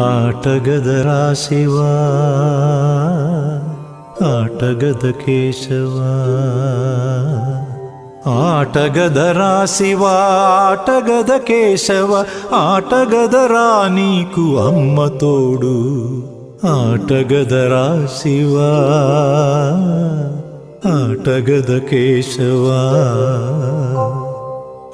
ఆటగదరా శివా ఆటగద కేశవా ఆటగదరా శివా ఆటగద కేశవ ఆటగదరా నీకు అమ్మ తోడు. ఆటగదరా శివా ఆటగద కేశవా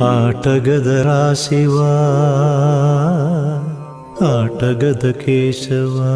ఆటగద రాశివా ఆటగద కేశవా